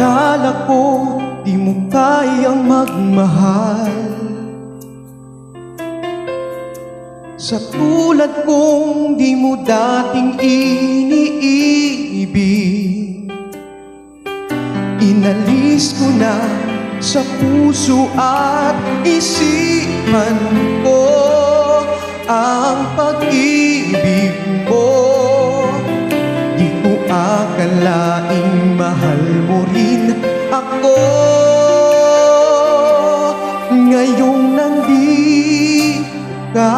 Akala ko di mo kayang magmahal. Sa tulad kong di mo dating iniibig Inalis ko na sa puso at isipan ko Ang akalaing mahal mo rin ako. Ngayong nandito ka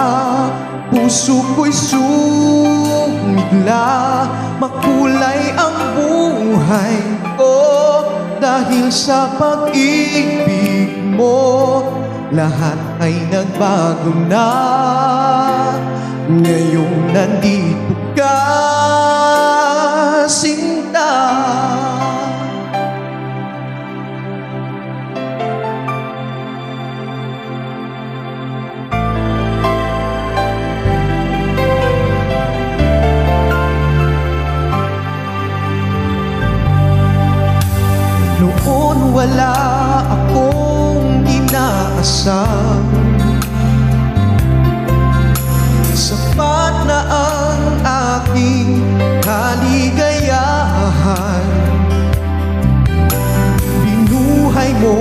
Puso ko'y sumigla Makulay ang buhay ko. Dahil sa pag-ibig mo Lahat ay nagbago na. Ngayong nandito ka Sinta wala akong inaasam. Sapat na ang aking kaligayahan. Binuhay mo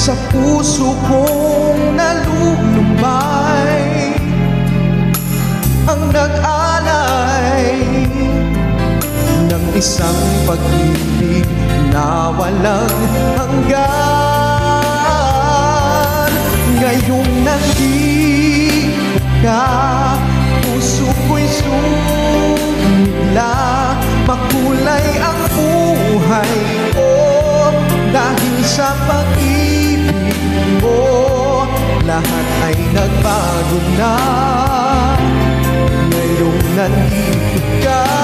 sa puso kong nalulumay. Ang nag-alay ng isang pag-ibig na walang hanggan. Ngayong nandito ka, puso ko'y sumigla. Makulay ang buhay ko dahil sa pag-ibig mo Lahat ay nagbago na. Ngayong nandito ka